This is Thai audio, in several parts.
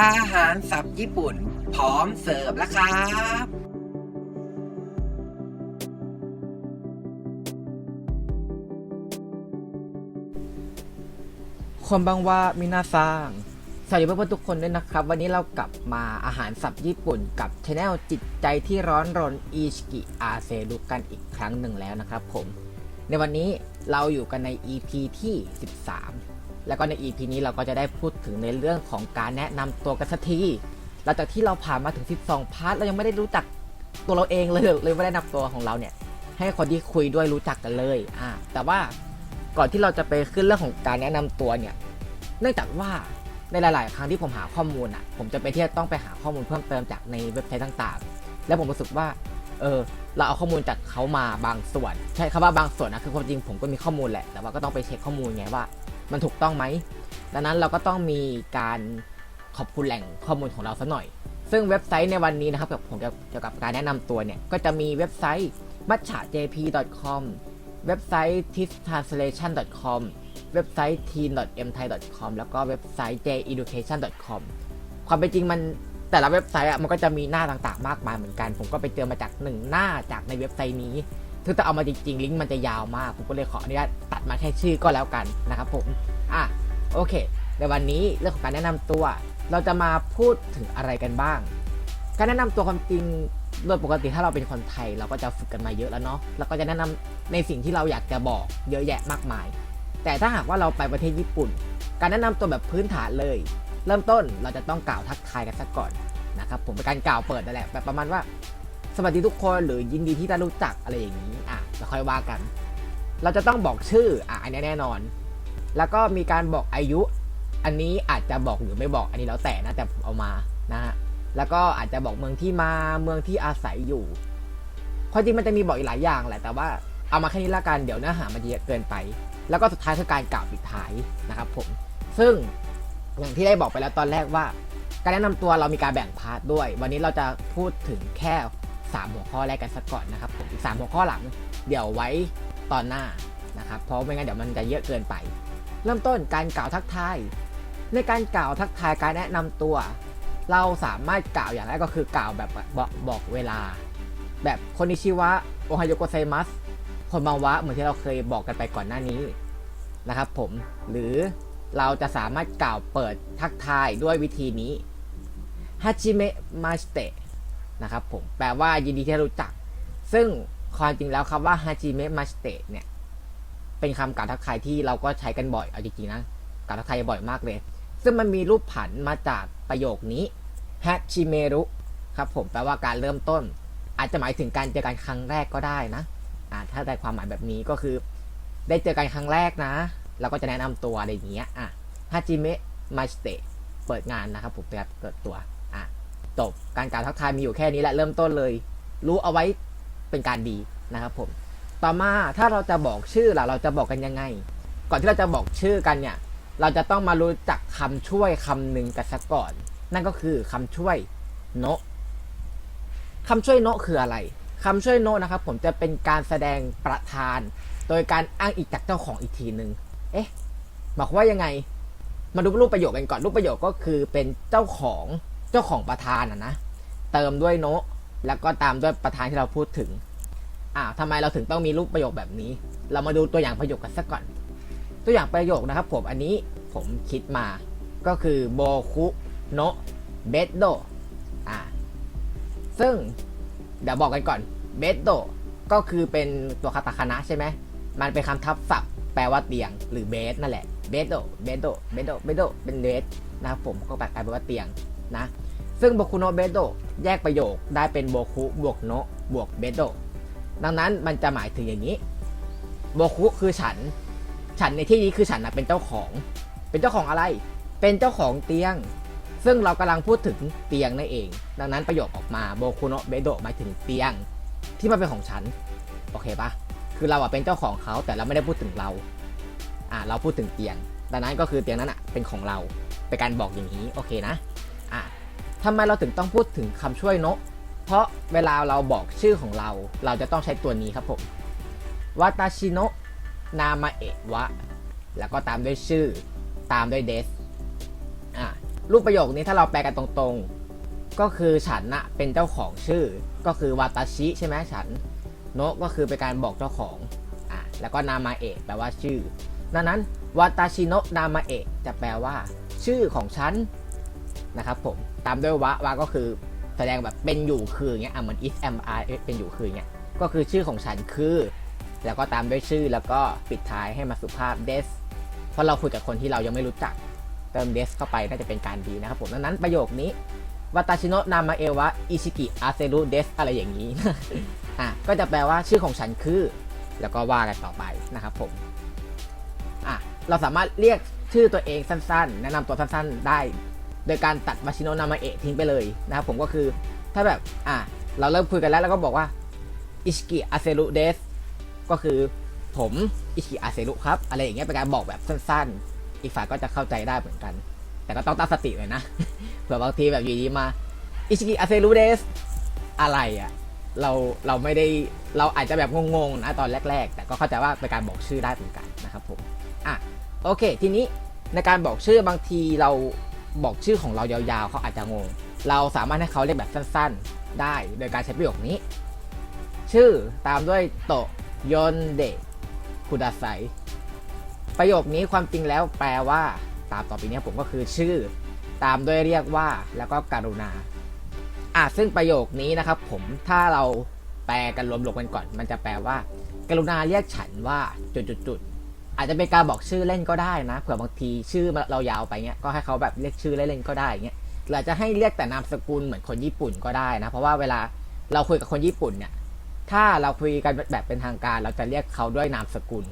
อาหารสับญี่ปุ่น พร้อมเสิร์ฟแล้วครับคนบางว่ามินาซังสวัสดีเพื่อนๆทุกคนด้วยนะครับ วันนี้เรากลับมาอาหารสับญี่ปุ่นกับช anel จิตใจที่ร้อนรนอิชิกิอาเซรุกันอีกครั้งหนึ่งแล้วนะครับผม ในวันนี้เราอยู่กันใน EP ที่ 13 แล้วก็ใน EP นี้เราก็จะได้พูดถึงในเรื่องของการแนะนำตัวกันสักทีหลังจากที่เราผ่านมาถึง 12 พาร์ทเรายังไม่ได้รู้จักตัวเราเองเลยเลยไม่ได้นำตัวของเราเนี่ย ให้คนที่คุยด้วยรู้จักกันเลยอ่าแต่ว่าก่อนที่เราจะไปขึ้นเรื่องของการแนะนำตัวเนี่ย เนื่องจากว่าในหลาย ๆ ครั้งที่ผมหาข้อมูลอะ ผมจะไปที่จะต้องไปหาข้อมูลเพิ่มเติมจากในเว็บไซต์ต่าง ๆ แล้วผมรู้สึกว่า เออ เราเอาข้อมูลจากเขามาบางส่วน ใช่คำว่าบางส่วนนะ คือความจริงผมก็มีข้อมูลแหละ แต่ว่าก็ต้องไปเช็คข้อมูลไงว่า มันถูกต้องไหม ดังนั้นเราก็ต้องมีการขอบคุณแหล่งข้อมูลของเราสักหน่อย ซึ่งเว็บไซต์ในวันนี้นะครับกับผมเกี่ยวกับการแนะนำตัวเนี่ย ก็จะมีเว็บไซต์ matcha.jp.com เว็บไซต์ tistranslation.com เว็บไซต์ teen.mthai.com แล้วก็เว็บไซต์ jeducation.com ความเป็นจริงมันแต่ละเว็บไซต์อะมันก็จะมีหน้าต่างๆ มากมายเหมือนกัน ผมก็ไปเจอมาจากหนึ่งหน้าจากในเว็บไซต์นี้ ถ้าเอามาจริงๆ ลิงก์มันจะยาวมาก ผมก็เลยขออนุญาตตัดมาแค่ชื่อก็แล้วกันนะครับผม อะ โอเค ในวันนี้เรื่องของการแนะนำตัว เราจะมาพูดถึงอะไรกันบ้าง การแนะนำตัวความจริงโดยปกติถ้าเราเป็นคนไทยเราก็จะฝึกกันมาเยอะแล้วเนาะแล้วก็จะแนะนำในสิ่งที่เราอยากจะบอกเยอะแยะมากมาย แต่ถ้าหากว่าเราไปประเทศญี่ปุ่น การแนะนำตัวแบบพื้นฐานเลย เริ่มต้นเราจะต้องกล่าวทักทายกันสักก่อนนะครับผมเป็นการกล่าวเปิดนั่นแหละแบบประมาณว่า สวัสดีทุกคนหรือยินดีที่ได้รู้จักอะไรอย่างนี้อะแล้วค่อยว่ากัน เราจะต้องบอกชื่ออะอันนี้แน่นอน แล้วก็มีการบอกอายุ อันนี้อาจจะบอกหรือไม่บอกอันนี้แล้วแต่นะแต่เอามานะฮะแล้วก็อาจจะบอกเมืองที่มาเมืองที่อาศัยอยู่ความจริงมันจะมีบอกอีกหลายอย่างแหละแต่ว่าเอามาแค่นี้ละกันเดี๋ยวเนื้อหามันเยอะเกินไป แล้วก็สุดท้ายคือการกล่าวปิดท้ายนะครับผมซึ่งอย่างที่ได้บอกไปแล้วตอนแรกว่า การแนะนำตัวเรามีการแบ่งพาร์ทด้วย วันนี้เราจะพูดถึงแค่ 3 หัวข้อแรกกันสักก่อนนะครับผมอีก 3 หัวข้อหลัง เดี๋ยวไว้ตอนหน้านะครับเพราะไม่งั้นเดี๋ยวมันจะเยอะเกินไป เริ่มต้นการกล่าวทักทายในการกล่าวทักทายการแนะนำตัว เราสามารถกล่าวอย่างแรกก็คือกล่าวแบบบอกบอกเวลา แบบคนนิชิวะโอไฮโยโกไซมัสคนบางวะเหมือนที่เราเคยบอกกันไปก่อนหน้านี้นะครับผมหรือเราจะสามารถกล่าวเปิดทักทายด้วยวิธีนี้ฮ a จิเมะมาสเตะ นะครับผมแปลว่ายินดีที่รู้จัก ซึ่งความจริงแล้วคำว่าฮ a จิเมะมาสเตะเนี่ยเป็นคำกล่าวทักทายที่เราก็ใช้กันบ่อยเอาจริงๆนะกล่าวทักทายบ่อยมากเลย ซึ่งมันมีรูปผันมาจากประโยคนี้ฮ a จิเมรุครับผมแปลว่าการเริ่มต้น อาจจะหมายถึงการเจอกันครั้งแรกก็ได้นะอ่าถ้าได้ความหมายแบบนี้ก็คือ ได้เจอกันครั้งแรกนะ เราก็จะแนะนำตัวอะไรอย่างเงี้ยอะฮาจิเมะมาสเตะเปิดงานนะครับผมแบบเปิดตัว จบการกล่าวทักทายมีอยู่แค่นี้แหละเริ่มต้นเลย รู้เอาไว้เป็นการดีนะครับผมต่อมาถ้าเราจะบอกชื่อล่ะเราจะบอกกันยังไง ก่อนที่เราจะบอกชื่อกันเนี่ย เราจะต้องมารู้จักคำช่วยคำหนึ่งกันซะก่อน นั่นก็คือคำช่วยโนะคำช่วยโนะคืออะไรคำช่วยโน้ตนะครับผมจะเป็นการแสดงประธาน โดยการอ้างอิงจากเจ้าของอีกทีหนึ่งเอ๊ะบอกว่ายังไง มาดูรูปประโยคกันก่อนรูปประโยคก็คือเป็นเจ้าของ เจ้าของประธานอะนะ เติมด้วยโนะแล้วก็ตามด้วยประธานที่เราพูดถึงอ่าทำไมเราถึงต้องมีรูปประโยคแบบนี้ เรามาดูตัวอย่างประโยคกันสักก่อน ตัวอย่างประโยคนะครับ ผมอันนี้ผมคิดมาก็คือโบคุโนะเบดโดอ่าซึ่งเดี๋ยวบอกกันก่อนเบดโดก็คือเป็นตัวคาตาคานะใช่ไหมมันเป็นคำทับศัพท์แปลว่าเตียงหรือเบสนั่นแหละเบดโดเบดโดเบดโดเบดโดเป็นเบสนะครับผมก็แปลกลายเป็นว่าเตียง นะ ซึ่งโบคุโนะเบโดแยกประโยคได้เป็นโบคุบวกโนะบวกเบโดดังนั้นมันจะหมายถึงอย่างนี้โบคุคือฉัน ฉันในที่นี้คือฉันนะเป็นเจ้าของ เป็นเจ้าของอะไร เป็นเจ้าของเตียง ซึ่งเรากำลังพูดถึงเตียงนั่นเอง ดังนั้นประโยคออกมาโบคุโนะเบโดหมายถึงเตียง ที่มันเป็นของฉัน โอเคปะคือเราอะเป็นเจ้าของเขาแต่เราไม่ได้พูดถึงเรา อ่าเราพูดถึงเตียง ดังนั้นก็คือเตียงนั้นอะเป็นของเรา เป็นการบอกอย่างนี้ โอเคนะ อ่าทำไมเราถึงต้องพูดถึงคำช่วยโนะเพราะเวลาเราบอกชื่อของเรา เราจะต้องใช้ตัวนี้ครับผมวาตาชิโนะนามาเอะวะ แล้วก็ตามด้วยชื่อ ตามด้วยเดสอ่ารูปประโยคนี้ถ้าเราแปลกันตรงๆ ก็คือฉันนะเป็นเจ้าของชื่อ ก็คือวาตาชิใช่ไหมฉัน โนะก็คือเป็นการบอกเจ้าของอะแล้วก็นามาเอะแปลว่าชื่อ ดังนั้นวาตาชิโนะนามาเอะจะแปลว่า ชื่อของฉัน นะครับผมตามด้วยวะวะก็คือแสดงแบบเป็นอยู่คืออย่างเงี้ยอะเหมือน is am I เป็นอยู่คืออย่างเงี้ยก็คือชื่อของฉันคือ แล้วก็ตามด้วยชื่อแล้วก็ปิดท้ายให้มาสุภาพ des เพราะเราคุยกับคนที่เรายังไม่รู้จักเติม des เข้าไปน่าจะเป็นการดีนะครับผมดังนั้นประโยคนี้วาตาชิโนะนามาเอวะอิชิกิอาเซรุเดสอะไรอย่างนี้อะก็จะแปลว่าชื่อของฉันคือ แล้วก็ว่ากันต่อไปนะครับผมอะเราสามารถเรียกชื่อตัวเองสั้นๆ แนะนำตัวสั้นๆ ได้ โดยการตัดมาชิโนะนามาเอะทิ้งไปเลยนะครับผมก็คือถ้าแบบอะเราเริ่มคุยกันแล้วแล้วก็บอกว่าอิชิกิอาเซรุเดสก็คือผมอิชิกิอาเซรุครับอะไรอย่างเงี้ยเป็นการบอกแบบสั้นๆ อีกฝ่ายก็จะเข้าใจได้เหมือนกัน แต่ก็ต้องตั้งสติเลยนะเผื่อบางทีแบบอยู่ดีมาอิชิกิอาเซรุเดสอะไรอะ่ะเราเราไม่ได้เราอาจจะแบบงงๆนะตอนแรก ๆ แต่ก็เข้าใจว่าเป็นการบอกชื่อได้เหมือนกันนะครับผมอะโอเค ทีนี้ในการบอกชื่อบางทีเรา บอกชื่อของเรายาวๆ เขาอาจจะงง เราสามารถให้เขาเรียกแบบสั้นๆ ได้โดยการใช้ประโยคนี้ ชื่อตามด้วยโตยนเดะคุดาไซประโยคนี้ความจริงแล้วแปลว่า ตามต่อไปนี้ผมก็คือชื่อ ตามด้วยเรียกว่าแล้วก็การุณาอะซึ่งประโยคนี้นะครับ ผมถ้าเราแปลกันรวมๆกันก่อน มันจะแปลว่า กรุณาเรียกฉันว่าจุดๆ อาจจะเป็นการบอกชื่อเล่นก็ได้นะเผื่อบางทีชื่อเรายาวไปเงี้ยก็ให้เขาแบบเรียกชื่อเล่นๆก็ได้เงี้ยหรืออาจจะให้เรียกแต่นามสกุลเหมือนคนญี่ปุ่นก็ได้นะ เพราะว่าเวลาเราคุยกับคนญี่ปุ่นเนี่ย ถ้าเราคุยกันแบบเป็นทางการ เราจะเรียกเขาด้วยนามสกุล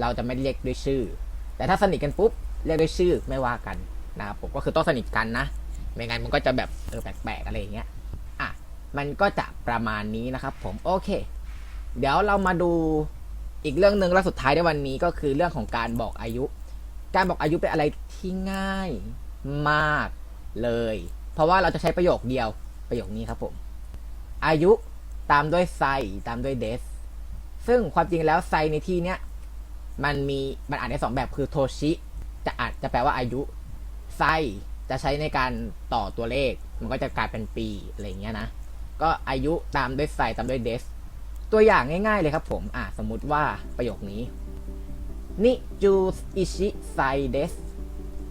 เราจะไม่เรียกด้วยชื่อ แต่ถ้าสนิทกันปุ๊บเรียกด้วยชื่อไม่ว่ากันนะครับผมก็คือต้องสนิทกันนะไม่งั้นมันก็จะแบบเออแปลกๆอะไรอย่างเงี้ยอะมันก็จะประมาณนี้นะครับผมโอเค เดี๋ยวเรามาดู อีกเรื่องหนึ่งและสุดท้ายในวันนี้ก็คือเรื่องของการบอกอายุ การบอกอายุเป็นอะไรที่ง่ายมากเลย เพราะว่าเราจะใช้ประโยคเดียวประโยคนี้ครับผม อายุตามด้วยไซตามด้วยเดสซึ่งความจริงแล้วไซในที่เนี้ยมันมีมันอ่านได้สองแบบคือโทชิจะอาจจะแปลว่าอายุไซจะใช้ในการต่อตัวเลข มันก็จะกลายเป็นปีอะไรเงี้ยนะ ก็อายุตามด้วยไซตามด้วยเดส ตัวอย่างง่ายๆเลยครับผมอะสมมุติว่าประโยคนี้นิจูอิชิไซเดส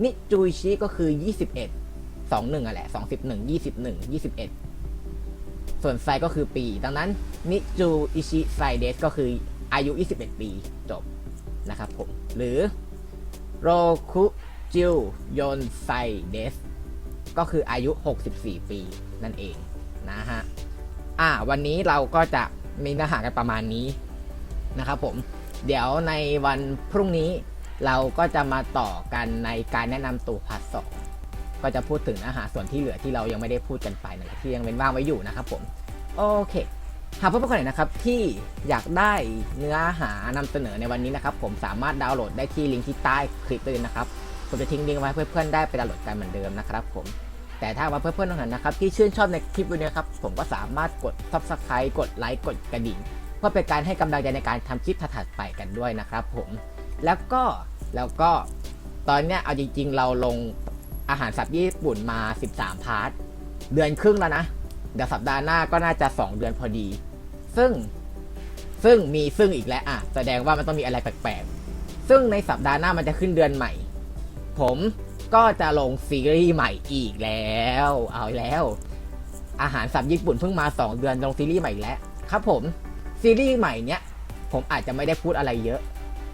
นิจูอิชิก็คือ 21 21อะแหละ21 21 21 ส่วนไซก็คือปี ดังนั้นนิจูอิชิไซเดสก็คืออายุ 21 ปีจบนะครับผม หรือโรคุจิวโยนไซเดสก็คืออายุ 64 ปีนั่นเองนะฮะ อ่า วันนี้เราก็จะ มีเนื้อหากันประมาณนี้นะครับผม เดี๋ยวในวันพรุ่งนี้เราก็จะมาต่อกันในการแนะนำตัวพาร์ทสองก็จะพูดถึงเนื้อหาส่วนที่เหลือที่เรายังไม่ได้พูดกันไปนั่นแหละที่ยังเป็นว่างไว้อยู่นะครับผม โอเคหากเพื่อนๆคนไหนนะครับที่อยากได้เนื้อหานำเสนอในวันนี้นะครับผมสามารถดาวน์โหลดได้ที่ลิงก์ที่ใต้คลิปเลยนะครับ ผมจะทิ้งลิงก์ไว้เพื่อเพื่อนๆได้ไปดาวน์โหลดกันเหมือนเดิมนะครับผม แต่ถ้าว่าเพื่อนๆท่านนะครับที่ชื่นชอบในคลิปวิดีโอนี้ครับผมก็สามารถกด subscribe กดไลค์กดกระดิ่งเพื่อเป็นการให้กำลังใจในการทำคลิปถัดไปกันด้วยนะครับผมแล้วก็แล้วก็ตอนเนี้ยเอาจริง ๆ เราลงอาหารสัตว์ญี่ปุ่นมา 13 พาร์ทเดือนครึ่งแล้วนะเดี๋ยวสัปดาห์หน้าก็น่าจะ 2 เดือนพอดี ซึ่งซึ่งมีซึ่งอีกแล้วอะแสดงว่ามันต้องมีอะไรแปลกๆซึ่งในสัปดาห์หน้ามันจะขึ้นเดือนใหม่ ผม ก็จะลงซีรีส์ใหม่อีกแล้ว เอาแล้ว อาหารสัตว์ญี่ปุ่นเพิ่งมา 2 เดือนลงซีรีส์ใหม่แล้ว ครับผม ซีรีส์ใหม่เนี้ยผมอาจจะไม่ได้พูดอะไรเยอะ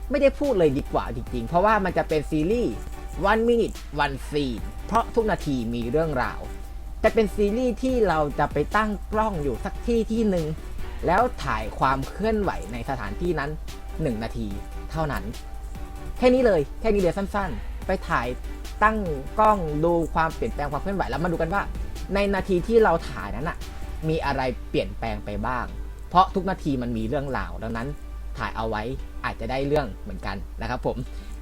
ไม่ได้พูดเลยดีกว่าจริงๆ เพราะว่ามันจะเป็นซีรีส์ one minute one scene เพราะทุกนาทีมีเรื่องราว จะเป็นซีรีส์ที่เราจะไปตั้งกล้องอยู่สักที่ที่หนึ่งแล้วถ่ายความเคลื่อนไหวในสถานที่นั้น 1 นาทีเท่านั้น แค่นี้เลย แค่นี้เลยสั้นๆ ไปถ่าย ตั้งกล้องดูความเปลี่ยนแปลงความเคลื่อนไหวแล้วมาดูกันว่า ในนาทีที่เราถ่ายนั้นอะมีอะไรเปลี่ยนแปลงไปบ้าง เพราะทุกนาทีมันมีเรื่องราวดังนั้นถ่ายเอาไว้อาจจะได้เรื่องเหมือนกันนะครับผม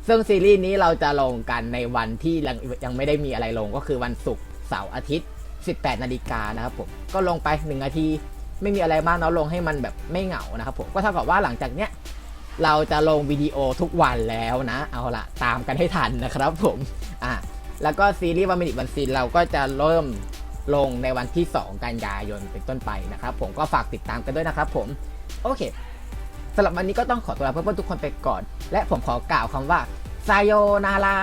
ซึ่งซีรีส์นี้เราจะลงกันในวันที่ยังยังไม่ได้มีอะไรลงก็คือวันศุกร์เสาร์อาทิตย์ 18 นาฬิกานะครับผมก็ลงไป1นาทีไม่มีอะไรมากเนาะลงให้มันแบบไม่เหงานะครับผมก็เท่ากับว่าหลังจากเนี้ย เราจะลงวิดีโอทุกวันแล้วนะ เอาละตามกันให้ทันนะครับผมอะแล้วก็ซีรีส์วันมินิวันซีนเราก็จะเริ่มลงในวันที่ 2 กันยายนเป็นต้นไปนะครับ ผมก็ฝากติดตามกันด้วยนะครับผม โอเคสำหรับวันนี้ก็ต้องขอตัวลาเพื่อนๆทุกคนไปก่อน และผมขอกล่าวคำว่าไซโยนารา